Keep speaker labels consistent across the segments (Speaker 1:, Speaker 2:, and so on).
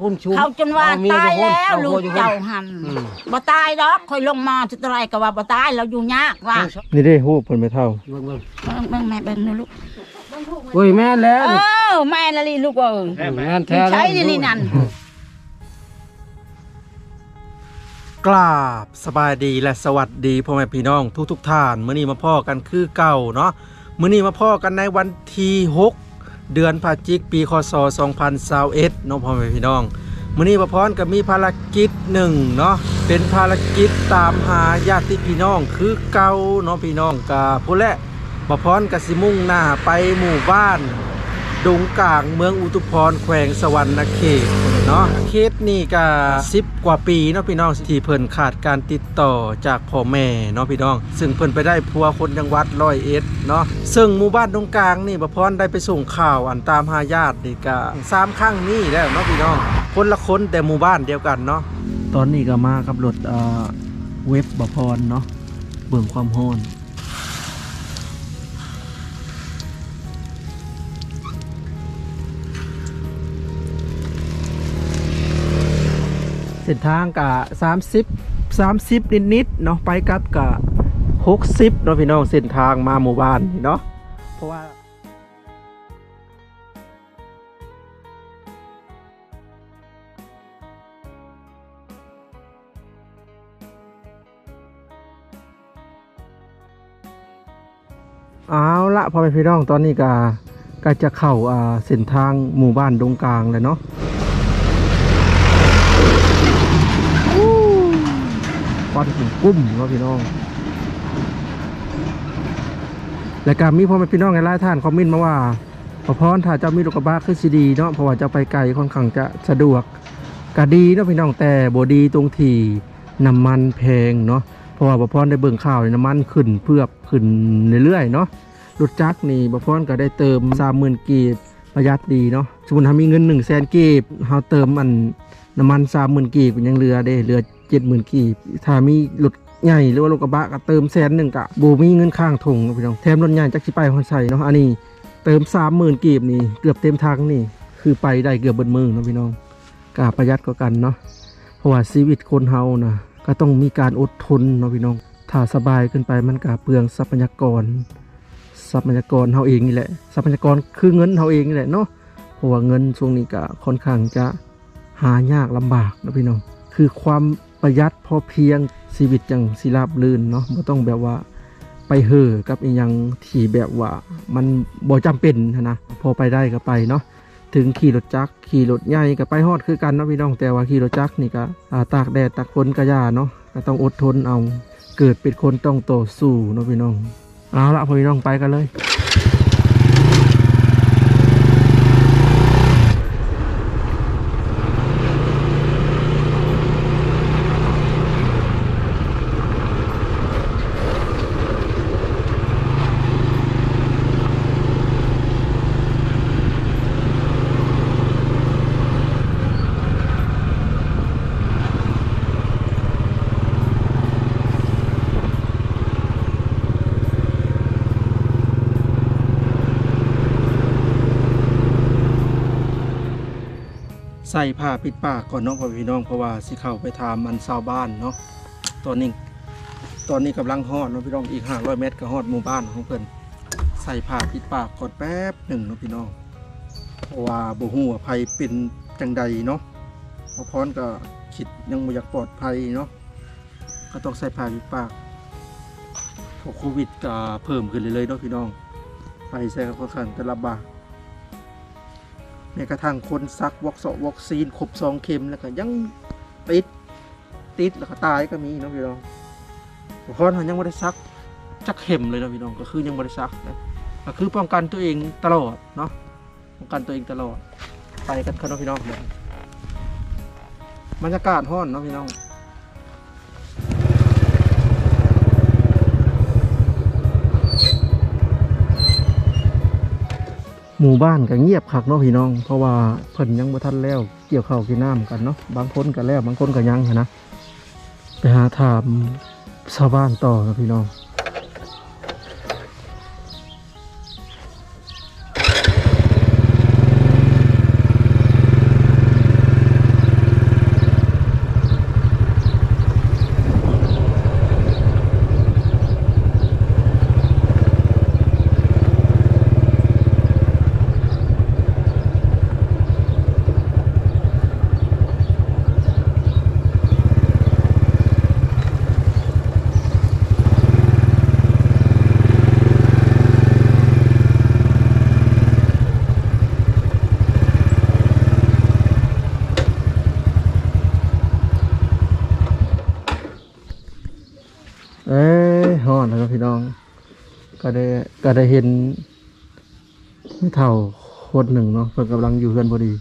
Speaker 1: หุ่นชุบ
Speaker 2: เขาจนว่า
Speaker 1: เอมี
Speaker 2: ตาย
Speaker 1: อยู่
Speaker 2: แล้ว
Speaker 1: หุ่น
Speaker 2: ลูก
Speaker 1: อยู่หุ่น
Speaker 2: เจ้าหัน
Speaker 1: อืม
Speaker 2: บ่ตายดอกคอยลงมาจุดไรก็ว่าบ่ตายเราอยู่ยากว่า
Speaker 3: นี่ได้ฮู้เพิ่นไปเท่า
Speaker 1: เบิ่งเบิ่ง
Speaker 2: เบิ่งเบิ่งแม่เบิ่งนะลูก
Speaker 1: เฮ้ยแม่นแล้ว
Speaker 2: เอ
Speaker 1: นี่
Speaker 2: อแม่ละลีลูกเอ้ย
Speaker 1: แม่นแท้แล้ว
Speaker 2: ใช่ดินี่นั่น
Speaker 3: กราบสบายดีและสวัสดีพ่อแม่พี่น้องทุกทุกๆท่าน มื้อนี้มาพ่อกันคือเก่าเนาะมื้อนี้มาพ่อกันในวันที่6 เดือนพฤศจิกปีคศ2021เนาะพ่อแม่พี่น้องมื้อนี้ประพรก็มีภารกิจหนึ่งเนาะเป็นภารกิจตามหาญาติพี่น้องคือเก่าเนาะพี่น้องกับผู้และมาพรก็สิมุ่งหน้าไปหมู่บ้าน ดงกลางเมืองอุทุพรแขวงสวรรณเขตเนาะเขตนี่ก็สิบกว่าปีเนาะพี่น้องที่เพิ่นขาดการติดต่อจากพ่อแม่เนาะพี่น้อง ซึ่งเพิ่นไปได้พัวคนจังหวัดร้อยเอ็ดเนาะซึ่งหมู่บ้านดงกลางนี่ประพรได้ไปส่งข่าวอันตามหาญาตินี่ก็สามครั้งนี่แล้วเนาะพี่น้องคนละคนแต่หมู่บ้านเดียวกันเนาะตอนนี้ก็มากับรถเอ่อเว็บบพรเนาะเบิ่งความโหน เส้นทางกะ30 30นิดนิดๆเนาะไปกลับกะ60เนาะพี่น้องเส้นทางมาหมู่บ้านเนาะเพราะว่าเอาละพอไปพี่น้องตอนนี้ก็ก็จะเข้าอ่าเส้นทางหมู่บ้านดงกลางเลยเนาะ ควันถึงกุ้มเนาะพี่น้อง และการมีพ่อแม่พี่น้องในหลายท่านคอมเมนต์มาว่าพอพรถ้าเจ้ามีรถกระบะคือสิดีเนาะเพราะว่าจะไปไกลค่อนข้างจะสะดวกก็ดีเนาะพี่น้องแต่บ่ดีตรงที่น้ำมันแพงเนาะเพราะว่าพอพรได้เบิ่งข่าวนี่น้ำมันขึ้นเพื่อขึ้นเรื่อยๆเนาะรถจักรนี่พอพรก็ได้เติม30,000กีบประหยัดดีเนาะสมมุติถ้ามีเงิน1 0 0 0 0 0กีบเฮาเติมอันน้ำมันสามหมื่นกีบยังเหลือเด้เหลือ เจ็ดหมื่นกีบถ้ามีรถใหญ่หรือว่ารถกระบะก็เติมแสนหนึ่งกะโบมีเงินข้างถงนะพี่น้องแถมรถใหญ่จักสิไปคนใส่เนาะอันนี้เติมสามหมื่นกีบนี่เกือบเต็มทางนี่คือไปได้เกือบเบิดมือเนาะพี่น้องกาประหยัดก็กันเนาะเพราะว่าชีวิตคนเฮานะก็ต้องมีการอดทนเนาะพี่น้องถ้าสบายขึ้นไปมันก็เปลืองทรัพยากรทรัพยากรเฮาเองนี่แหละทรัพยากรคือเงินเฮาเองนี่แหละเนาะเพราะว่าเงินช่วงนี้ก็ค่อนข้างจะหายากลำบากนะพี่น้องคือความ ประหยัดพอเพียงชีวิตอย่างสิราบลื่นเนาะไม่ต้องแบบว่าไปเห่อกับอีหยังที่แบบว่ามันบ่จำเป็นนะพอไปได้ก็ไปเนาะถึงขี่รถจักรขี่รถใหญ่ก็ไปฮอดคือกันเนาะพี่น้องแต่ว่าขี่รถจักรนี่ก็อาตากแดดตากฝนก็ยาเนาะก็ต้องอดทนเอาเกิดเป็นคนต้องต่อสู้เนาะพี่น้องเอาละพี่น้องไปกันเลย ส่ผ้าปิดปากก่อนเนาะพ่อพี่น้องเพราะว่าสิเข้าไปถามมันชาวบ้านเนาะตอนนี้ตอนนี้กำลังฮอดเนาะพี่น้องอีก500เมตรก็ฮอดหมู่บ้านของเพิ่นใส่ผ้าปิดปากก่อนแป๊บหนึ่งเนาะพี่น้องเพราะว่าบ่ฮู้ว่าภัยเป็นจังใดเนาะพอพรก็คิดยังบ่อยากปลอดภัยเนาะก็ต้องใส่ผ้าปิดปากเพราะโควิดก็เพิ่มขึ้นเรื่อยๆเนาะพี่น้องไปใส่ก็ค่อนข้างจะลำบาก แม้กระทั่งคนซักวัคซวัคซีนครบสองเข็มแล้วก็ยังติดติดแล้วก็ตายก็มีเนาะพี่น้องบางคนยังไม่ได้ซักจักเข็มเลยนะพี่น้องก็คือยังไม่ได้ซักนะก็คือป้องกันตัวเองตลอดเนาะป้องกันตัวเองตลอดไปกันครับเนาะพี่น้องบรรยากาศห้อนเนาะพี่น้อง หมู่บ้านก็เงียบคักเนาะพี่น้อง เพราะว่าเพิ่นยังบ่ทันแล้ว เกี่ยวข้าวกินน้ำกันเนาะบางคนก็แล้วบางคนก็ยังนนะไปหาถามชาวบ้านต่อนะพี่น้อง นาะพี่น้อง ก็ได้ ก็ได้เห็นไม่เท่าคนหนึ่งเนาะเพิ่นกำลังอยู่เฮือนพอดี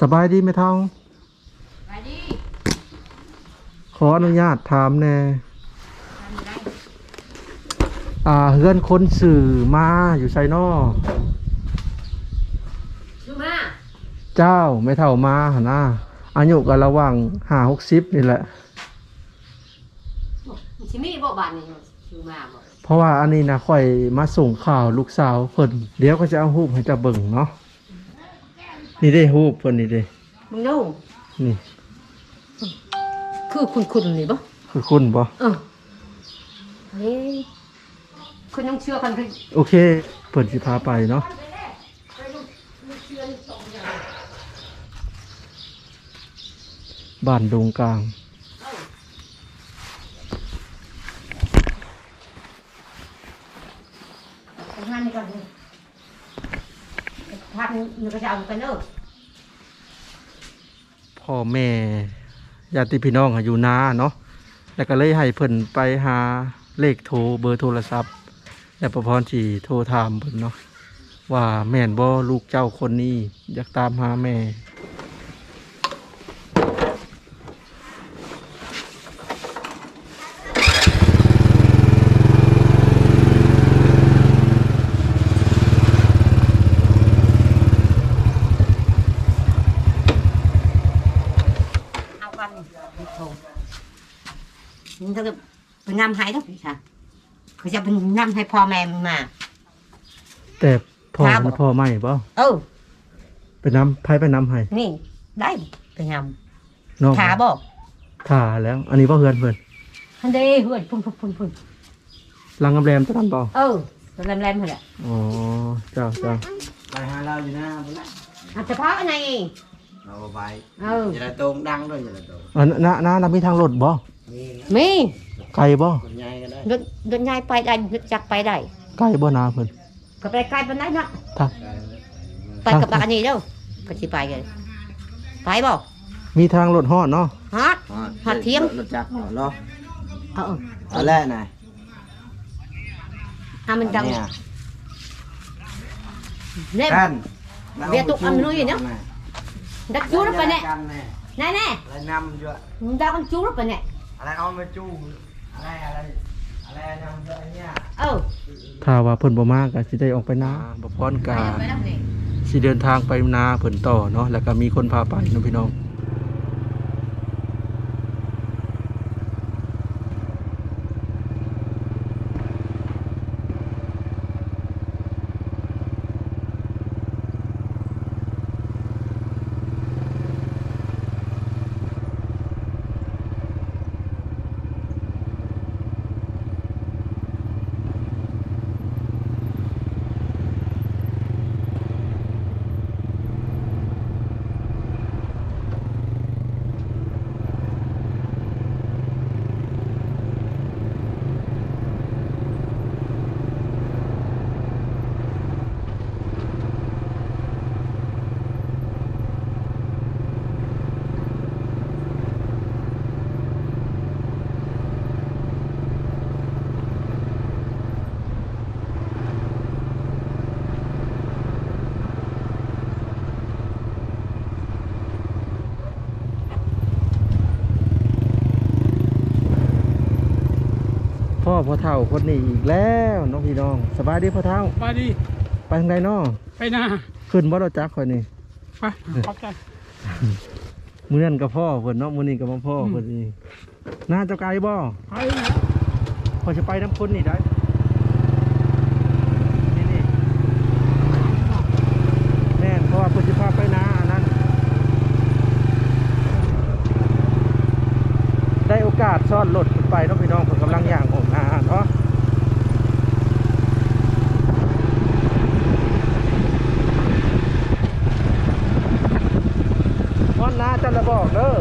Speaker 3: สบายดีไหมเท่า
Speaker 2: ไปดิ
Speaker 3: ขออนุญาตถามแน่อ่าเฮือนคนสื่อมาอยู่ไซนอ
Speaker 4: ชื่อมา
Speaker 3: เจ้าไม่เท่ามาหนนะอายุก็ระหว่างห้าหกสิบนี่แหละ
Speaker 4: ชิมีบ่บานนี่ชื่อมาบ่
Speaker 3: เพราะว่าอันนี้นะค่อยมาส่งข่าวลูกสาวเพิ่นเดี๋ยวก็จะเอารูปให้เจะเบิ่งเนาะนี่ได้รูปเพิ่นนี่เด้
Speaker 4: มึงดู
Speaker 3: นี่
Speaker 4: คือคุณคุณนี่บ่
Speaker 3: คือคุณบ่
Speaker 4: เออเฮ้ยคุณต้องเชื่อกันคือ
Speaker 3: โอเคเปิดสิพาไปเนาะบ้านดงกลาง
Speaker 4: ทำงานนี่ก่อนพักนี่ก็จะเอากันเด้อ
Speaker 3: พ่อแม่ญาติพี่น้องอะอยู่นาเนาะแล้วก็เลยให้เพิ่นไปหาเลขโทรเบอร์โทรศัพท์ แล้วประพรสีโทรถามเพิ่นเนาะว่าแม่นบ่ลูกเจ้าคนนี้อยากตามหาแม่
Speaker 4: เอากันโทรมันจะเป็ นนำให้ต้องค่ะเขาจะเป็นนำให้พ่อแม่มันมา
Speaker 3: แต่พ่อ
Speaker 4: ครับ
Speaker 3: มันพ่อไม่บ่
Speaker 4: เออ
Speaker 3: ไปนำไผไปนำให้
Speaker 4: นี่ได้เป็นน
Speaker 3: น้องำ
Speaker 4: ขาบ่
Speaker 3: ถ่าแล้ว อันนี้บ่เฮือนเพิ่น
Speaker 4: ฮันเด้เฮือนพุ่นพุ่นพุ่นพุ่น
Speaker 3: ลังกำแรมตะนั้นบ่
Speaker 4: เออตัวแรมๆหั่นแหละ
Speaker 3: อ๋อเจ้าเจ้า
Speaker 1: ไปหาเราอยู่หน้าพุ่นละ
Speaker 4: อาจจะพักอันไหนเอง
Speaker 1: เราไป
Speaker 4: เออ
Speaker 1: อ ย่าละตรงดังด้วยอย่าละตรง
Speaker 3: อันน้าน้าน้ามีทางรถบ่
Speaker 1: นี่
Speaker 4: มี
Speaker 3: ไกลบ่
Speaker 1: คนใหญ่ก็ได้
Speaker 4: รถรถใหญ่ไปได้รถจักรไปได้
Speaker 3: ไกลบ่นาเพิ่น
Speaker 4: ก็ไปไกลปานไหนเนาะ
Speaker 3: ถ้า
Speaker 4: ไปกับบักอันนี้เด้อก็สิไปเลยไปบ่
Speaker 3: มีทางรถฮอดเนาะ
Speaker 4: ฮอดหาเที่ยง
Speaker 1: รถจักรเนาะ
Speaker 4: เออ
Speaker 1: เอาแรกหน่อย
Speaker 4: อะมันดัง
Speaker 1: เนี่ย
Speaker 4: เน่
Speaker 1: กัน
Speaker 4: เบียร์ตุกอันนู้นอยู่เนี่ยดักจูรไปเนี่ย
Speaker 1: กันแน่
Speaker 4: แน่แน่
Speaker 1: อะไรนำอยู่อะ
Speaker 4: ๆมึงดักมันจูรไปเนี่ย
Speaker 1: อะไรเอามาจู อะไรอะไรอะไรนำอยู่ไอ้เนี่ย
Speaker 4: เออ
Speaker 3: ถ้าว่าเพิ่นบ่มาก็สิได้ออกไปนาบ่พร
Speaker 4: ไป
Speaker 3: กา
Speaker 4: ไปแล้วนี่
Speaker 3: สิเดินทางไปนาเพิ่นต่อเนาะแล้วก็มีคนพาไปเนาะพี่น้อง พ่อพ่อเฒ่าคนนี้อีกแล้วเน้องพี่น้องสบายดีพ่อเฒ่า
Speaker 5: ไปดิ
Speaker 3: ไปทางใดเนาะ
Speaker 5: ไปหน้า
Speaker 3: ขึ้นบ่รถจักรข่อยนี่
Speaker 5: ไปขอบใจ
Speaker 3: มื้อนั้นกับพ่อเพิ่นเนาะมื้อนี้กับมาพ่อเพิ่นนี่น่าเจ้าไกลบ่
Speaker 5: ไป
Speaker 3: พอจะไปน้ำคนนี่ได้นี่นี่แน่นเพราะว่าเพิ่นสิพาไปนาอันนั้นได้โอกาสซ่อนรถขึ้นไปเนาะพี่น้องเพิ่นกำลัง เด้อ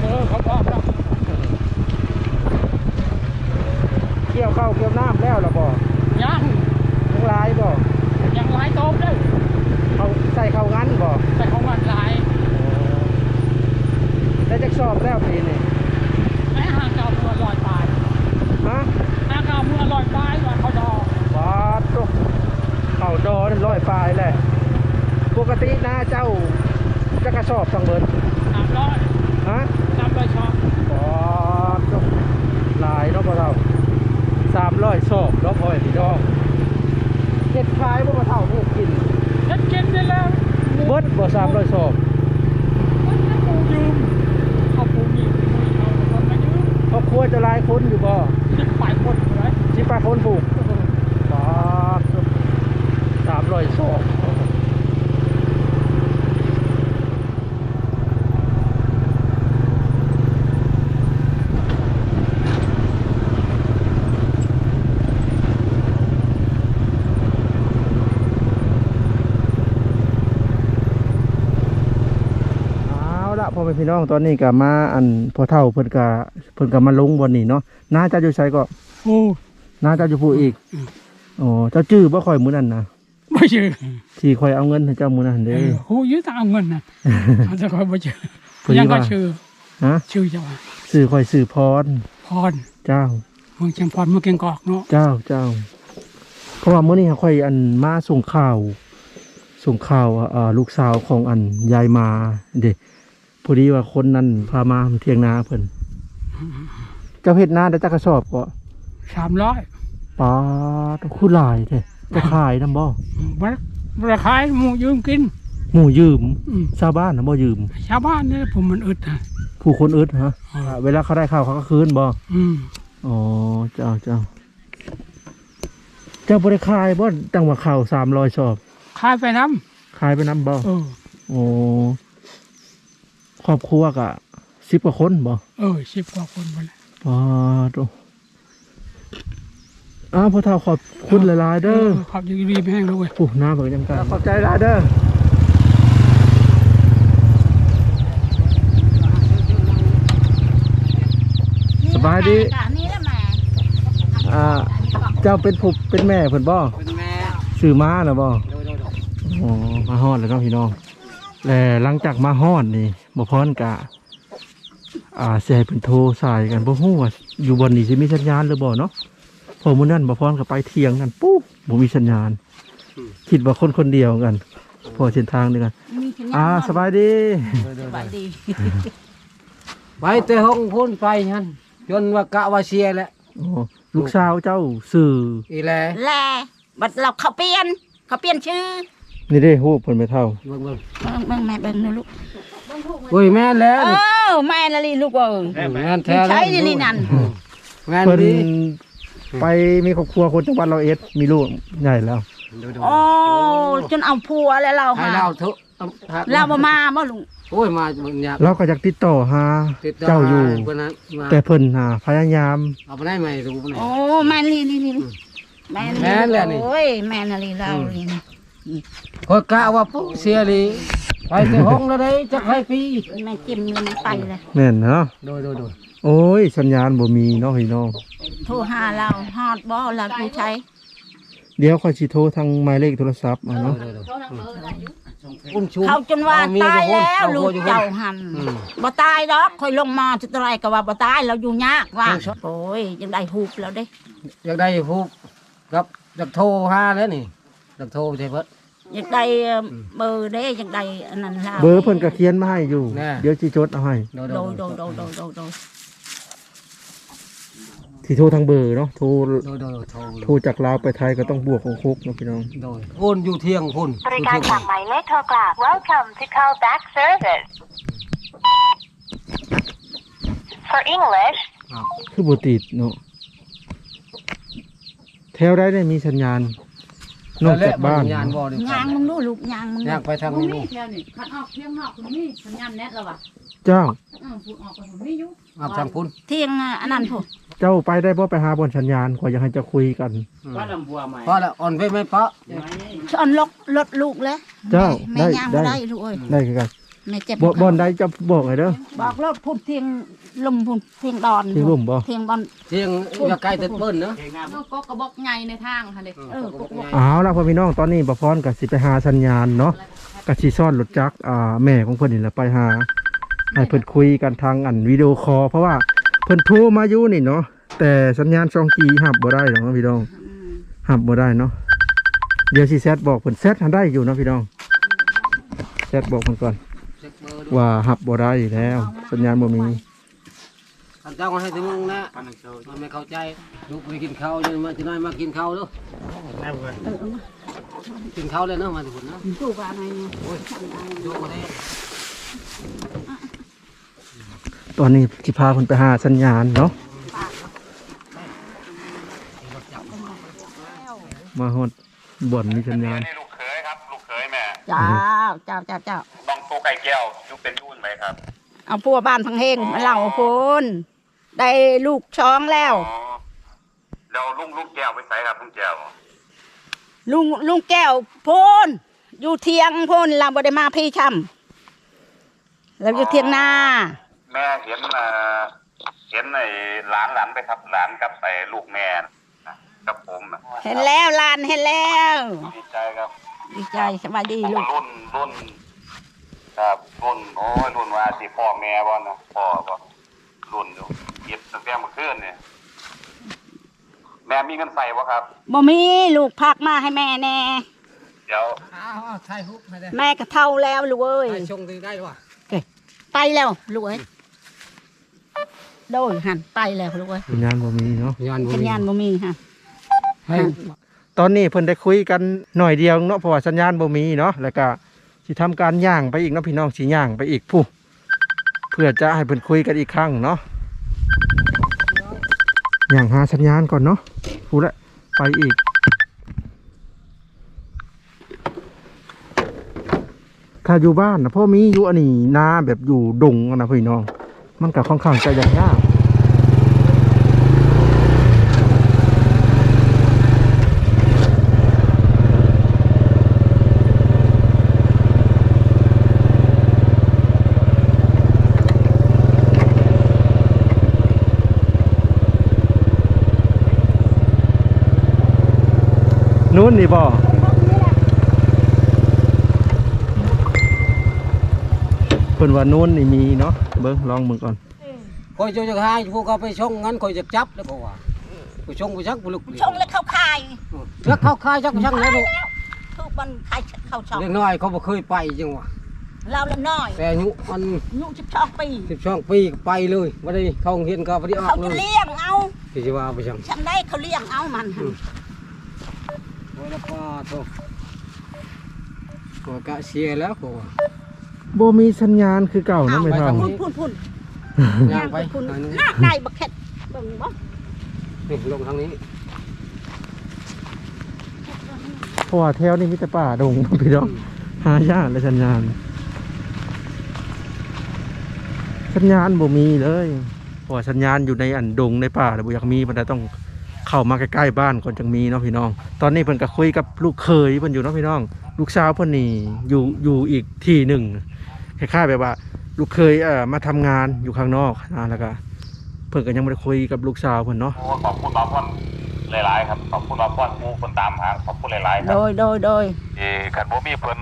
Speaker 5: เออเขบกแล้ว
Speaker 3: เกี่ยวเข้าเกี่ยวน้ำแล้วหรอบอก
Speaker 5: ยัง
Speaker 3: ยังลายบอก
Speaker 5: ยังลายโตมเด้อ
Speaker 3: เขาใส่เขางั้นบอใส่
Speaker 5: เขางั้นลาย
Speaker 3: ได้จะสอบแล้วปีนี้
Speaker 5: แม่ห่างเก่าเมื่อลอยปลาย
Speaker 3: ฮะ
Speaker 5: ห่างเก่า
Speaker 3: เมื่
Speaker 5: อลอย
Speaker 3: ปลอยเขาดอว้าตุ๊เขาดอลอย
Speaker 5: ปลาย
Speaker 3: แหละปกตินะเจ้าจะกระสอบ พ่อแม่พี่น้องตอนนี้ก็มาอันพอเท่าเพิ่นก็เพิ่นก็มาลงบนนี่เนาะน้าเจ้าอยู่ไสก็
Speaker 5: โอ้
Speaker 3: น้าเจ้าอยู่ผู้อีกอ๋อเจ้าจื้อบ่ค่อยมื้อนั้นนะ
Speaker 5: ไม่เชื่อ
Speaker 3: ที่ค่อยเอาเงินให้เจ้ามื้อนั้น
Speaker 5: เอ
Speaker 3: เด้
Speaker 5: อโหยืมตังเอาเงินน่ะอาจจะคอยไม่เชื่อ
Speaker 3: พอดี
Speaker 5: ยังก็
Speaker 3: ว่า
Speaker 5: ชื่อ
Speaker 3: ฮะ
Speaker 5: ชื่อจะว่า
Speaker 3: สื่อค่อยสื่อพร
Speaker 5: พร
Speaker 3: เจ้า
Speaker 5: เมืองเชียงพรเมืองเกียงกอกเนาะ
Speaker 3: เจ้าเจ้าเพราะว่ามื้อนี้ค่อยอันมาส่งข่าวส่งข่าวอ่าอ่าลูกสาวของอันยายมาเด้ พอดีว่าคนนั้นพามาเที่ยงนาเพิ่นเจ้าเฮ็ดนาได้จักกระสอบก็
Speaker 5: สามร้อย
Speaker 3: ปาดคู่หลายแท้จะขายนำบ่
Speaker 5: บัตรขายหมูยืมกิน
Speaker 3: หมู่ยืม
Speaker 5: อืม
Speaker 3: ชาวบ้านน่ะบ่ยืม
Speaker 5: ชาวบ้านเนี่ยผมมันอึดนะ
Speaker 3: ผู้คนอึดฮะ
Speaker 5: อ๋อ
Speaker 3: อ่าเวลาเขาได้ข้าวเขาก็คืนบ่
Speaker 5: อืม
Speaker 3: อ๋อเจ้าเจ้าเจ้าบริขายบ่จังหวะข่าวสามร้อยชอบ
Speaker 5: ขายไปน้
Speaker 3: ขายไปน้ำบ่ำ
Speaker 5: เออ
Speaker 3: โอ้ ครอบครัวกะสิบกว่าคนบ่
Speaker 5: เออสิบกว่าคนไปแล้ว
Speaker 3: อ๋อโตอ้าวพ่อเท่าขอบคุณหลายๆเด้อ
Speaker 5: ขอบยินดีไม่แห้งด้วย
Speaker 3: ผู้น้าเบิกจำกันขอบใจหลายเด้อสบายดี
Speaker 2: นี่แหละแม่
Speaker 3: อ่าเจ้าเป็นผู้เป็นแม่เพิ่นบ่
Speaker 1: เป็นแม่
Speaker 3: ซื้อม้าน่ะบ่
Speaker 1: โดยโดยโดย
Speaker 3: อ๋อมาฮอดแล้วเนาะพี่น้องและหลังจากมาฮอดนี่ บ่พรกะอ่าสิให้เพิ่นโทรสายกันบ่ฮู้ว่าอยู่บนนี้สิมีสัญญาณหรือบ่เนาะพอมื้อนั้นบ่พรก็ไปเที่ยงกันปุ๊บบ่มีสัญญาณ คิดว่าคนคนเดียวกัน พอเส้นทางเดียวกัน
Speaker 2: มีขยัน
Speaker 3: อ่าสบายดี
Speaker 2: สบายดี
Speaker 1: ไปแต่ห้องพุ่นไปฮันจนว่ากะว่าเชียแล้ว
Speaker 3: โอ้ลูกสาวเจ้าสื่อ
Speaker 1: อีแล
Speaker 2: แลบัดเราเขาเปลี่ยน เขาเปลี่ยนชื่อ
Speaker 3: นี่ได้ฮู้เพิ่นไม่เท่า
Speaker 1: เบิ่งเบิ่ง
Speaker 2: เบิ่งเบิ่งแม่เบิ่งนะลูก
Speaker 1: โอ้ยแม่นแล้ว
Speaker 2: เอ
Speaker 1: นี่
Speaker 2: อแม่ละลีลูกเอ้ย
Speaker 1: แม่นแท้
Speaker 2: ใช่ดินี่นั่น
Speaker 1: แม่น
Speaker 3: เพิ่น
Speaker 1: ดี
Speaker 3: ไปมีครอบครัวคนจังหวัดร้อยเอ็ดมีลูกใหญ่แล้ว
Speaker 1: โดยโดย
Speaker 2: โอ้จนเอาผัวแล้วเรา
Speaker 1: ให้
Speaker 2: หา
Speaker 1: เราเถอะเอาห
Speaker 2: เราบ่มาบ่ลุง
Speaker 1: โอ้ยมาเบิ่งยาก
Speaker 3: เราก็อยากติดต่อหา
Speaker 1: ติดต่
Speaker 3: เจ้าอยู่
Speaker 1: เพิ่นนั้นมา
Speaker 3: แต่เพิ่นหาพยายาม
Speaker 1: เอาไปได้ไหมรู้ไหม
Speaker 2: โอ้แม่ลีลีลีแม่
Speaker 1: แม่นแล้วนี่
Speaker 2: โอ้ยแม่ละลีเราลีนี่
Speaker 1: คอยกะว่าปุ๊เสียเลย ไปแต่ห้องแล้วได้จักให้ปี
Speaker 2: แม่จิ้มเลยแม่ไปเลย
Speaker 3: แม่นเนาะ
Speaker 1: โดยโดยโดย
Speaker 3: โอ้ย สัญญาณบ่มีเนาะพี่น้อง
Speaker 2: โทรหาเราฮอดบ่เราอยู่ใช้
Speaker 3: เดี๋ยวค่อยสิโทรทางหมายเลขโทรศัพท์อะเนาะ
Speaker 1: โดยโดยอุ้มชู
Speaker 2: เขาจนว่า
Speaker 1: เอเมี
Speaker 2: ตาย
Speaker 1: อยู่
Speaker 2: แล้ว
Speaker 1: คน
Speaker 2: ลูก
Speaker 1: อยู่คน
Speaker 2: เจ้าหัน
Speaker 1: อืม
Speaker 2: บ่ตายดอกคอยลงมาจุดไรก็ว่าบ่ตายเราอยู่ยากว่าโอ้ยยังได้ฮูบแล้วเด้
Speaker 1: อยากได้ผู้กับอยากโทรหาแล้วนี่อยากโทรใช่เพิ่น
Speaker 2: อยากได้เบอร์เด้อยากได้อันนั้นลาว
Speaker 3: เบอร์เพิ่นก็เขียนมาให้อยู่
Speaker 1: แน่
Speaker 3: เดี๋ยวสิจดเอาให้
Speaker 1: โดย
Speaker 2: โด
Speaker 1: โด
Speaker 2: ย
Speaker 1: ย
Speaker 2: โดยโดยโดยโดยโดย
Speaker 3: ที่โทรทางเบอร์เนาะโทร
Speaker 1: โดยโดยโทร
Speaker 3: โทรจากลาวไปไทยก็ต้องบวกของคุกเนาะพี่น้อง
Speaker 1: โดยพุ่นอยู่เที่ยงพุ่น
Speaker 6: บริการจากหมายเลขโทรกลับ Welcome to call back service For English
Speaker 3: คือบ่ติดเนาะแถวได้ได้มีสัญญาณ นอกจากบ้าน
Speaker 1: ยานบ่ได้
Speaker 2: ยางมึงดูลูกยางมึง
Speaker 1: ยางไปทางนี้ลูก
Speaker 7: เที่ยวนี่คันออกเที่ยงนอกคุณมีสัญญาณเน็ตแล้ววะ
Speaker 3: เจ้า
Speaker 7: เออพูดออกไปผมมีอยู่
Speaker 1: อาบทางพุ่น
Speaker 2: เที่ยงอันนั้นพุ่น
Speaker 3: เจ้าไปได้บ่ไปหาบนสัญญาณขออยากให้เจะคุยกัน
Speaker 1: ว่าลำบัวใหม่พอแล้วอ่อนไปไหมปะ
Speaker 2: สอนลกรถลูกแล้ว
Speaker 3: เจ้า
Speaker 2: แม่
Speaker 3: ได้
Speaker 2: ยาง
Speaker 3: ได้
Speaker 2: บ่ได้ลูกเอ้ย
Speaker 3: ได้คือกัน
Speaker 2: แม่เจ็บ
Speaker 3: บ่บอนใดจะบอกให้เด้อ
Speaker 2: บอกรถพุ่นเที่ยงลมพุ่นเที่ยงดอน
Speaker 3: ที่ร่มบ่
Speaker 2: เที่ยงบอน
Speaker 1: เที่ยงอย่าใกล้ติดเปิ้นเนาะ
Speaker 7: ก็ก็กระบอกไงในทางค่ะเด็ก
Speaker 2: เออ
Speaker 3: เอาล่ะพ่อพี่น้องตอนนี้บ่พรก็สิไปหาสัญญาณเนาะก็สิซ่อนรถจักรอ่าแม่ของเพิ่นนี่แหละไปหาให้เพิ่นคุยกันทางอันวิดีโอคอลเพราะว่าเพิ่นโทรมาอยู่นี่เนาะแต่สัญญาณ 2G หับบ่ได้หรอกเนาะพี่น้องหับบ่ได้เนาะเดี๋ยวสิแซดบอกเพิ่นแซดหันได้อยู่เนาะพี่น้องแซชทบอกมันก่อน
Speaker 1: เช็คเบอร์ดู
Speaker 3: ว่าหับบ่ได้แล้ว สัญญาณบ่มี
Speaker 1: ท่านเจ้าก็ให้ถึงมึงนะมันไม่เข้าใจลูกไปกินข้าวเลยมาจะน้อยมากินข้าวเด้อกินข้าวเลยเนาะมาทุกคนเนาะ
Speaker 2: สู้ว่าไงเนี่ย
Speaker 1: ดูมาได้
Speaker 3: ตอนนี้สิพาเพิ่นไปหาสัญญาณเนาะมาฮอดบ่อนมีสัญญาณ
Speaker 8: นี่ลูกเขยครับลูกเขยแม่
Speaker 2: เจ้าเจ้าเจ้าเจ้า
Speaker 8: น้องโต ไก่แก้วยุคเป็นยุ่นไหมครับ
Speaker 2: เอาพัวบ้านพังเฮงมาเล่าพูนได้ลูกช้องแล้ว
Speaker 8: อ๋อแล้วลุงลุงแก้วไปใส่ครับลุงแก้ว
Speaker 2: ลุงลุงแก้วพูนอยู่เทียงพูนเราบ่ได้มาพี่ช่ำเราอยู่เทียงนา
Speaker 8: แม่เห็นเอ่อเห็นไอ้หลานหลานไปครับหลานกับไอ้ลูกแม่นะกับผมนะ
Speaker 2: เห็นแล้วลานเห็นแล้ว
Speaker 8: ดีใจครับ
Speaker 2: ดีใจสบายดีลูก
Speaker 8: รุ่นรุ่น ครับรุ่นโอ้ยรุ่นว่าสิพ่อแม่บ่นะพ่อบ่รุ่นอยู่เก็บตั้งแต่เมื่อคืนเนี่ยแม่มีเงินใส่บ่ครับ
Speaker 2: บ่มีลูกพักมาให้แม่แน่
Speaker 8: เดี๋ยว
Speaker 1: อ้าวอ้าวถ่ายรูปให้ได้
Speaker 2: แม่ก็เท่าแล้วลูกเอ้ย
Speaker 1: ถ่ายชงได้ได้ว่ะ
Speaker 2: ไปแล้วลูกเอ้ยโดยหันไปแล้วลูกเอ้ย
Speaker 3: สัญญาณบ่มีเนาะ
Speaker 1: ยานบุ
Speaker 2: สัญญาณบ่มีฮะ
Speaker 1: ให้
Speaker 3: ตอนนี้เพิ่นได้คุยกันหน่อยเดียวเนาะเพราะว่าสัญญาณบ่มีเนาะแล้วก็ สิทำการย่างไปอีกเนาะพี่น้องสิย่างไปอีกผู้เพื่อจะให้เพิ่นคุยกันอีกครั้งเนาะย่างหาสัญญาณก่อนเนาะผู้ละไปอีกถ้าอยู่บ้านนะพ่อมีอยู่อันนี้นาแบบอยู่ดงนะพี่น้อง มันก็ค่อนข้างจะยากยาก นู้นนี่บ่เพิ่นว่านู้นนี่มีเนาะเบิ่งลองมึงก่อน
Speaker 1: คอยจะจะให้พวกเขาไปชงงั้นคอยจะจับแล้วเพราะว่าไปชงไปชักไปลุก
Speaker 2: ชงแล้วเข้าคาย
Speaker 1: แล้วเข้าค่ายชักไปชักแล้วลูก
Speaker 2: ทุกวันคายเข้าช่อง
Speaker 1: เล็กน้อยเขาบ่เคยไปจังหวะ
Speaker 2: เราละน้อย
Speaker 1: แต่อายุมัน
Speaker 2: อายุสิบสองปี
Speaker 1: สิบสองปีก็ไปเลยไม่ได้เข้าโรงเรียนก็ไม่ได้ออ
Speaker 2: เขา
Speaker 1: กเล
Speaker 2: จะ
Speaker 1: ย
Speaker 2: เลี้ยงเอา
Speaker 1: ที่จะว่าไปชัง
Speaker 2: ฉันได้เขาเลี้ยงเอามัน หั่น
Speaker 1: โอ้แล้วก็โตก็กะเสียแล้วก็ว่า
Speaker 3: บ่มีสัญญาณคือเก่านะไม่เท่า
Speaker 1: เอาไป
Speaker 2: พุ่นพุ่นพุ่น
Speaker 1: ย่างไป
Speaker 2: พุ่น
Speaker 1: หน่อยหนึง
Speaker 2: หน้าได้บักเข็ดเบิ่งบ่
Speaker 1: นี่ลงทางนี้
Speaker 3: เพราะว่าแถวนี้มีแต่ป่าดงพี่น้องหายากเลยสัญญาณ สัญญาณบ่มีเลยเพราะว่าสัญญาณอยู่ในอันดงในป่าแต่บ่อยากมีมันต้อง เข้ามาใกล้ๆบ้านก่อนจังมีเนาะพี่น้อง ตอนนี้เพิ่นก็คุยกับลูกเคยเพิ่นอยู่เนาะพี่น้อง ลูกสาวเพิ่นนี่อยู่อยู่อีกที่หนึ่งคล้ายๆแบบว่า ลูกเคยเอ่อมาทำงานอยู่ข้างนอกนะแล้วก็เพิ่นก็ยังบ่ได้คุยกับลูกสาวเพิ่นเนาะ
Speaker 8: โอ้ขอบคุณมาพ่อนหลายๆครับขอบคุณมาพ่อนผู้คนตามหาขอบคุณหลายๆครั
Speaker 2: โด
Speaker 8: บ
Speaker 2: ยโดยโดย
Speaker 8: เอ่อขันบ่มีเพิ่น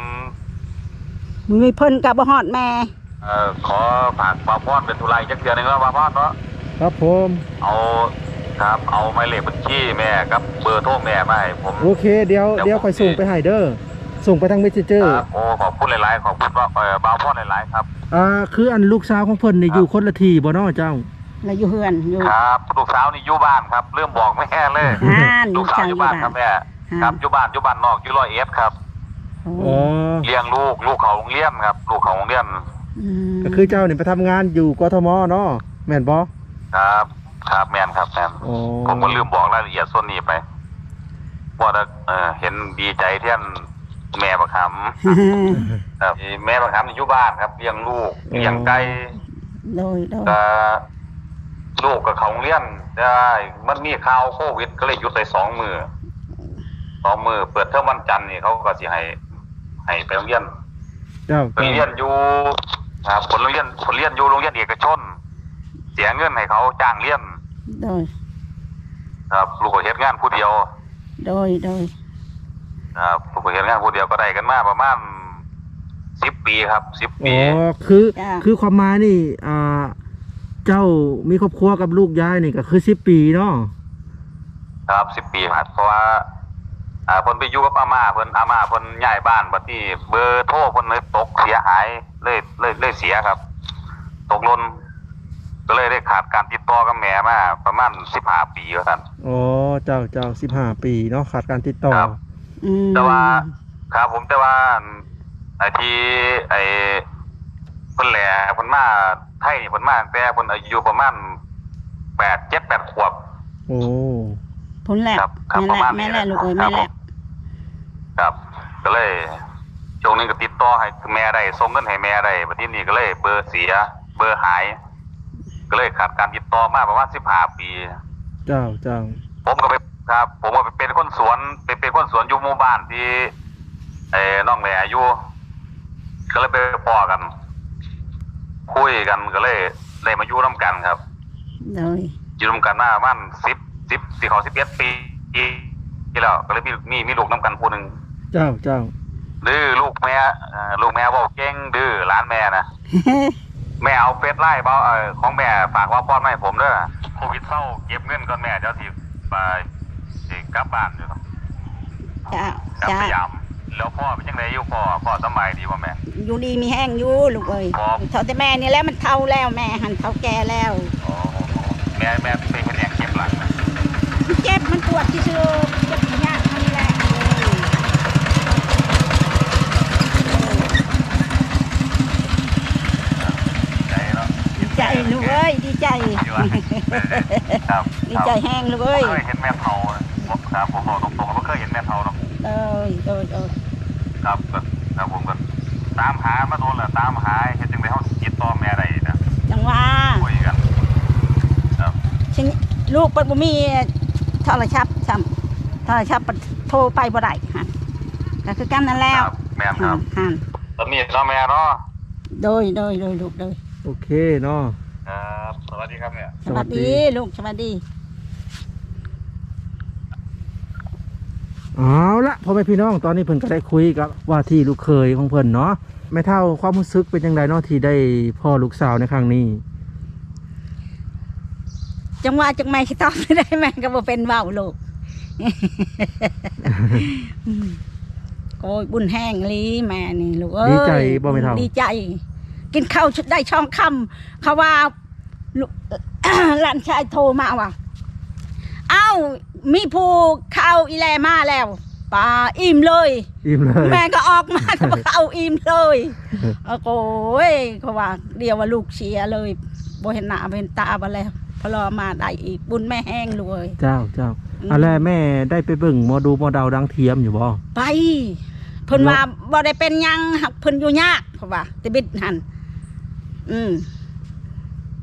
Speaker 2: มีเพิ่นกับบ่ฮอดแม่
Speaker 8: เอ่อขอฝากมาพ่อนเป็นทุไลจักเดือนหนึงแล้วมาพ่อนเนาะ
Speaker 3: ครับผม
Speaker 8: เอา ครับเอาหมายเลขบัญชีแม่กับเบอร์โทรแม่มาให้ผม
Speaker 3: โอเคเดี๋ยวเดี๋ยวค่อยส่งไปให้เด้อส่งไปทางเมสเซนเจอ
Speaker 8: ค
Speaker 3: ร์
Speaker 8: รับโอ้ขอบคุณหลายๆขอบคุณว่าเอ่อบาวพ่อนหลายๆครับ
Speaker 3: อ่าคืออันลูกสาวของเพิ่นนี่อยู่คนละที่บ่เนาะเจ้า
Speaker 2: เราอยู่เฮือนอยู่
Speaker 8: ครับลูกสาวนี่อยู่บ้านครับเริ่มบอกแม่เลย
Speaker 2: อ่าน
Speaker 8: ลูกสาวอยู่บ้านครับแม่ครับอยู่บ้านอยู่บ้านนอกอยู่ร้อยเอสครับ
Speaker 2: โอ้
Speaker 3: อ๋อ
Speaker 8: เลี้ยงลูกลูกเขาโรงเรียนครับ ลูกเขาโรงเรียน
Speaker 2: อืม
Speaker 3: ก็คือเจ้านี่ไปทำงานอยู่กทมเนาะแม่นบ่
Speaker 8: ครับ ครับแม่นครับแม่น
Speaker 3: อ๋อ
Speaker 8: ผมก็ลืมบอกรายละเอียดส่วนนี้ไปว่าแต่เออเห็นดีใจเที่ยนแม่ประคำครับแม่ประคำนี่อยู่บ้านครับเลี้ยงลูกเลี้ยงไก่
Speaker 2: โดยโดย
Speaker 8: ก็ลูกกับเขาโรงเรียนได้ มันมีข่าวโควิด ก็เลยหยุดไปสองมือสองมือเปิดเทอมวันจันทร์นี่เขาก็สิให้ให้ไปโรงเรียน
Speaker 3: เจ้า
Speaker 8: ไปเรียนอยู่ครับผลโรงเรียนผลเรียนอยู่โรงเรียนเอกชน เสียเงินให้เขาจ้างเรียน
Speaker 2: โดย
Speaker 8: ครับลูกก็เฮ็ดงานผู้เดียว
Speaker 2: โดย โดย
Speaker 8: ครับลูกก็เฮ็ดงานผู้เดียวก็ได้กันมาประมาณสิบปีครับสิบ
Speaker 3: อ๋
Speaker 8: ปี
Speaker 3: อคือคือความหมายนี่อ่าเจ้ามีครอบครัวกับลูกยายนี่ก็คือ10ปีเนาะ
Speaker 8: ครับสิบปีครับเพราะว่าอ่าเพิ่นไปอยู่กับอาม่าเพิ่นอาม่าเพิ่นย้ายบ้านบัดนี้เบอร์โทรเพิ่นเลยตกเสียหายเลยเลยเลยเสียครับ ตกหล่น ก็เลยได้ขาดการติดต่อกับแม่มาประมาณ15ปีว่าซั่น
Speaker 3: อ๋อเจ้าเจ้าสิบห้าปีเนาะขาดการติดต่อ
Speaker 8: ครับ
Speaker 2: อืม
Speaker 8: แต่ว่าครับผมแต่ว่าไอ้ที่ไอ้เพิ่นแหล่เพิ่นมาไทยนี่เพิ่นมาตั้งแต่เพิ่นอายุประมาณแปดเจ็ดแปดขวบ
Speaker 3: โอ้
Speaker 2: ผลแหละ
Speaker 8: ครับครับ
Speaker 2: แม่
Speaker 8: ประมาณ
Speaker 2: แหละ
Speaker 8: นี้
Speaker 2: แม่แหละ
Speaker 8: แหละ
Speaker 2: ลูกเอ้ย
Speaker 8: ครั
Speaker 2: แม่
Speaker 8: บ
Speaker 2: แหละ
Speaker 8: ครับ ก็เลยช่วงนี้ก็ติดต่อให้แม่ได้ส่งเงินให้แม่ได้บัดนี้นี่ก็เลย เบอร์เสีย เบอร์หาย ก็เลยขาดการติดต่อมาประมาณสิบห้าปี
Speaker 3: เจ้าเจ้า
Speaker 8: ผมก็ไปครับ ผมก็ไปเป็นคนสวนเป็นเป็นคนสวนอยู่หมู่บ้านที่เออน้องแหล่อยู่ก็เลยไปพอกัน คุยกันก็เลยเลยมาอยู่น้ำกันครับ
Speaker 2: เลย
Speaker 8: อยู่ร่วมกันมาประมาณสิบสิบสี่เขาสิบเอ็ดปีที่แล้วก็เลยมีมีมีลูกน้ำกันผู้หนึ่ง
Speaker 3: เจ้าเจ้า
Speaker 8: ดื้อลูกแม่เอ่อลูกแม่บอกเก่งดื้อหลานแม่นะ แม่เอาเฟซไล่เบาเออของแม่ฝากว่าพ่อไม่ผมเด้อโควิดเศร้าเก็บเงินก่อนแม่เดี๋ยวสิไปสิกลับบ้านอยู่
Speaker 2: จ้าก
Speaker 8: ลับ
Speaker 2: จ้า
Speaker 8: สยามแล้วพ่อเป็นยังไงอยู่พ่อพ่อสำบายดีป่ะแม่
Speaker 2: อยู่ดีมีแห้งอยู่ลูกเอ้ย
Speaker 8: ครับ
Speaker 2: เท่าแต่แม่นี่แหล้วมันเท่าแล้วแม่หันเท่าแก่แล้ว
Speaker 8: อ๋อแม่แม่ไปเห็นแองเก็บหลังนะ
Speaker 2: เจ็บมันปวดที่ชื่อเจ็บที่ยากมันแหละเออ
Speaker 8: ใจเนาะ
Speaker 2: ดี ใจลูกเอ้ยดีใจ
Speaker 8: อยู่อะครับ
Speaker 2: ดีใจแห้งลูกเอ้ย
Speaker 8: เคยเห็นแม่เผาผมครับผมบอกตรงๆว่าเคยเห็นแม่เผาเนาะ
Speaker 2: เอ้ยเอ้ยเอ้ย
Speaker 8: ครับก็ครับผมก็ตามหามาโดนแหละตามหาเฮ็ดจังได๋เฮาสิติดต่อแม่ได้นะ
Speaker 2: จังว่า
Speaker 8: คุยกันครับ
Speaker 2: ฉันลูกเปิดบ่มีโทรศัพท์ซ้ำโทรศัพท์โทรไปบ่ได้ฮะก็คือกันนั่นแล้ว
Speaker 8: ครับแม่นครับ
Speaker 2: หัน
Speaker 8: ตอนนี้เนาะแม่เนาะ
Speaker 2: โดยโดยโดยลูกโดย
Speaker 3: โอเคเนาะ
Speaker 8: ครับสวัสดีครับเนี่ย
Speaker 2: สวัสดีลูกสวัสดี
Speaker 3: เอาละพ่อแม่พี่น้องตอนนี้เพิ่นก็ได้คุยกับว่าที่ลูกเคยของเพิ่นเนาะแม่เท่าความรู้สึกเป็นยังไงเนาะที่ได้พ่อลูกสาวในครั้งนี้
Speaker 2: จังว่าจังไม่คิดตอบไม่ได้แม่ก็บ่เป็นเว้าลูกโอ้ยบุญแห้งลีแม่นี่ลูกเอ้ย
Speaker 3: ดีใจบ่แม่เฒ่า
Speaker 2: ดีใจ กินข้าวได้ช่องคำเขาว่าลูกหลานชายโทรมาว่าเอ้ามีผู้เข้าอีแลมาแล้วป่าอิ่มเลย
Speaker 3: อิ่มเลย
Speaker 2: แม่ก็ออกมาก็เข้าอิ่มเลยโอ้โหยเขาว่าเดียวว่าลูกเสียเลยบ่เห็นหน้าบ่เห็นตาบ่แล้วพอรอมาได้อีกบุญแม่แห้งเลย
Speaker 3: เจ้าเจ้า
Speaker 2: อืม
Speaker 3: อะไรแม่ได้ไปเบิ่งหมอดูหมอดาวดังเทียมอยู่บ่
Speaker 2: ไปเพิ่นว่าบ่ได้เป็นหยังหักเพิ่นอยู่ยากเขาว่าแติบิดหัน อืม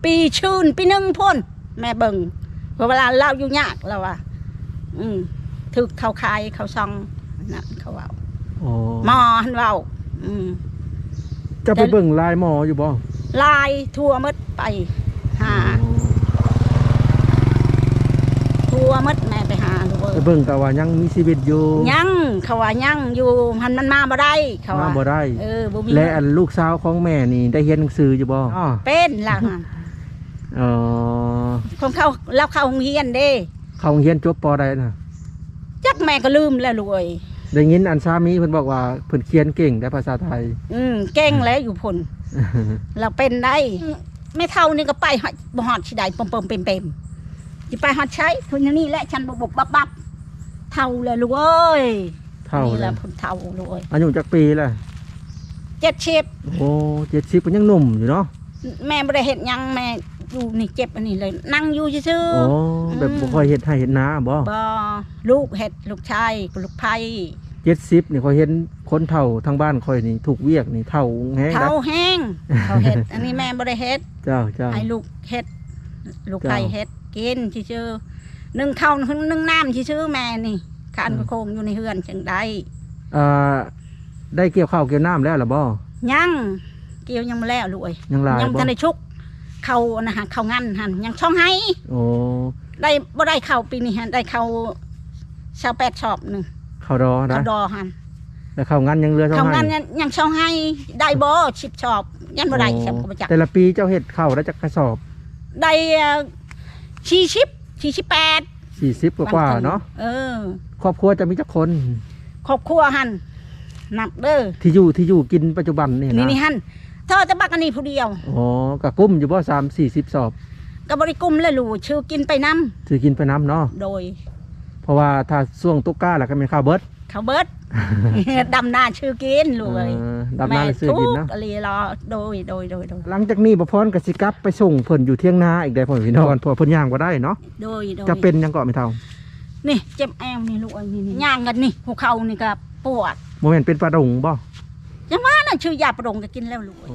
Speaker 2: ปีชื่นปีหนึงพ่นแม่เบิ่งเพราะเวลาเล่าอยู่ยากแล้วว่าอืมถึกเขาคายเขาซองนั่นเขาเว้า
Speaker 3: อ๋อ
Speaker 2: หมอหันเว้าอืม
Speaker 3: จะไปเบิ่งลายหมออยู่บ่
Speaker 2: ลายทั่วหมดไปหาทั่วหมด เอ้ย
Speaker 3: เบิ่งก็ว่ายังมีชีวิตอยู่
Speaker 2: ยังเขาว่ายังอยู่มันมันมาบ่ได้เขาว่า
Speaker 3: มาบ่ได้
Speaker 2: เออบ่มี
Speaker 3: และอันลูกสาวของแม่นี่ได้เรียนหนังสืออยู่บ่อ๋อ
Speaker 2: เป็นล่ะหั่น
Speaker 3: อ๋อ
Speaker 2: คนเข้ารับเข้าโรงเรียนเด้
Speaker 3: เขาโรงเรียนจบปอใดน่ะ
Speaker 2: จักแม่ก็ลืมแล้วลูกเอ้ย
Speaker 3: ได้ยินอันสามีเพิ่นบอกว่าเพิ่นเขียนเก่งได้ภาษาไทย
Speaker 2: อืมเก่งแล้วอยู่พนเราเป็นได้ไม่เท่านี่ก็ไปฮอดบ่ฮอดสิได้ปมๆเปมๆสิไปฮอดใช้คนอย่างนี้แหละฉันบ่บบับบับ เท่าแล้วลูกเอ้ย
Speaker 3: เท่า
Speaker 2: นี่
Speaker 3: เล
Speaker 2: แหละ
Speaker 3: ย
Speaker 2: ผลเท่าลูกเอ้ย
Speaker 3: อายุจักปีแหละ
Speaker 2: เจ็ดชิบ
Speaker 3: โอ้70เพิ่นยังหนุ่มอยู่เนาะ
Speaker 2: แม่บ่ได้เฮ็ดหยังแม่อยู่นี่เจ็บอันนี้เลย นั่งอยู่ซื่อ
Speaker 3: โอ้แบบบ่ค่อยเฮ็ดให้เฮ็ดนาบ่
Speaker 2: ๆบ่ลูกเฮ็ดลูกชายกับลูกไผ
Speaker 3: 70นี่ค่อยเห็นคนเฒ่าทางบ้านค่อยนี่ถูกเวียกนี่เฒ่าแฮงนะ
Speaker 2: เท่าแห้งเขาเฮ็ด อันนี้แม่บ่ได้เฮ็ด
Speaker 3: เจ้าเจ้า
Speaker 2: ให้ลูกเฮ็ดลูก
Speaker 3: จ้ะ
Speaker 2: ไผ่เฮ็ดกินชื่อๆ นึ่งข้าวนึ่งน้ำชื่อๆแม่นี่ขานกระโคงอยู่ในเฮือนจังได
Speaker 3: อ่าได้เกี่ยวข้าวเกี่ยวน้ำแล้วล่ะบ่
Speaker 2: ยังเกี่ยวยังบ่แล้วลูกเอ้ย
Speaker 3: ยังหลาย
Speaker 2: ยัง
Speaker 3: บ่
Speaker 2: ทันได้ชุกเข้าอันนะฮะเข้างันหันยังช่องให้
Speaker 3: โอ้
Speaker 2: ได้บ่ได้เข้าปีนี้หันได้เข้าชาวแปดชอบหนึง
Speaker 3: ข้าวดอนะ
Speaker 2: เข้าดอหัน
Speaker 3: แล้วข้าวงั้นยังเหลือเท่า
Speaker 2: เข้า
Speaker 3: ไห
Speaker 2: งั
Speaker 3: ร่
Speaker 2: นยังยังช่องให้ได้บ่ชิบชอบยันบ่ได้
Speaker 3: โอ้
Speaker 2: ฉันก็บ่จัก
Speaker 3: แต่ละปีเจ้าเฮ็ดข้าวได้จักกระสอบ
Speaker 2: ได้ชีชิบ ชีชิบแปด
Speaker 3: สี่สิบกว่าๆเนาะ
Speaker 2: เออ
Speaker 3: ครอบครัวจะมีจักคน
Speaker 2: ครอบครัวหันหนักเด้อ
Speaker 3: ที่อยู่ที่อยู่กินปัจจุบันนี่
Speaker 2: นี่
Speaker 3: นะ
Speaker 2: นี่หันเธอจะบักอันนี้ผู้เดียว
Speaker 3: อ๋อกับกุ้มอยู่บ่สามสี่สิบสอบ
Speaker 2: กับบริกุมเลยลูกชื่อกินไปน้
Speaker 3: ถือกินไปน้ำเนาะำ
Speaker 2: โดย
Speaker 3: เพราะว่าถ้าช่วงตุกก้าแล้วก็เป็นข้าวเบิร์ด
Speaker 2: เขาวเบิด ดำนาชื่อกินลูกเลย
Speaker 3: เออดำน้ำซื้อกินเนาะ
Speaker 2: แม่ทุกอะไรรอโดยโดยโดยโดย
Speaker 3: หลังจากนี้บ่พรกับสิกลับไปส่งเพิ่นอยู่เที่ยงนาอีกได้พ่อพี่น้องเพอเพิ่นย่างบ่ได้เนาะ
Speaker 2: โดยโดย
Speaker 3: จะเป็นหยังเกาะไม่เท่า
Speaker 2: นี่เจ็บแอวนี่ลูกเอ้ยนี่นี่ย่างกันนี่หัวเข่านี่ก็ปวด
Speaker 3: โมเมนเป็นปลาดงบ่
Speaker 2: ยังว่าน่ะชื่อยาประดงก็กินแล้วลูกเอ้ย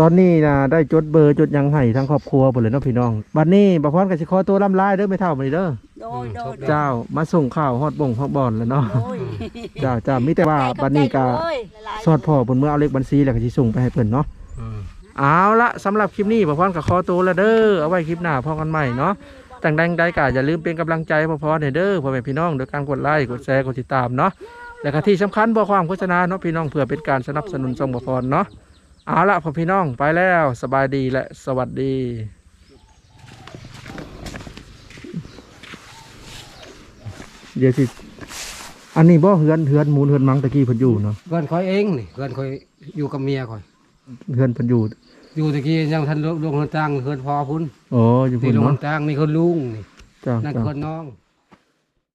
Speaker 3: ตอนนี้นะได้จดเบอร์จดหยังให้ทั้งครอบครัวหมดเลยเนาะพี่น้องบัดนี้บ่พรกับสิขอตัวล่ำลายเด้อไม่เท่ามื้อนี้เด้อ
Speaker 2: โดยโดยโดย
Speaker 3: เจ้ามาส่งข้าวฮอดบ่งฮอดบ่อนแล้วเนาะ
Speaker 2: โดย
Speaker 3: เจ้าเจ้ามีแต่ว่าบัดนี้ก็
Speaker 2: เอ้ยหลายๆ
Speaker 3: สอดพ่อเพิ่นเมื่อเอาเลขบัญชีแล้วก็สิส่งไปให้เพิ่นเนาะ
Speaker 1: อืม
Speaker 3: เอาละสำหรับคลิปนี้พ่อพรกับคอตัวแล้วเด้อเอาไว้คลิปหน้าพอกันใหม่เนาะแต่งใดใดก็อย่าลืมเป็นกำลังใจพ่อพรให้เด้อพ่อแม่พี่น้องโดยการกดไลค์กดแชร์กดติดตามเนาะและก็ที่สำคัญบ่ความโฆษณาเนาะพี่น้องเพื่อเป็นการสนับสนุนส่งพ่อพรเนาะ เอาละพ่อพี่น้องไปแล้วสบายดีและสวัสดีเดี๋ยวสิ อันนี้บ่เฮือนเฮือนหมูลเฮือนมังตะกี้เพิ่นอยู่เนาะ
Speaker 1: เพื่อนคอยเองนี่เพื่อนคอยอยู่กับเมียคอย
Speaker 3: เฮือนเพิ่นอยู่
Speaker 1: อยู่ตะกี้ยังทันลงลงตังเพื่อนพอพุ่น
Speaker 3: อ๋ออยู่
Speaker 1: ที่
Speaker 3: พุ่น
Speaker 1: ลง
Speaker 3: เนาะ
Speaker 1: ตังนี่คนลุงนี่
Speaker 3: จ้า
Speaker 1: นั่น
Speaker 3: จ้า
Speaker 1: คนน้อง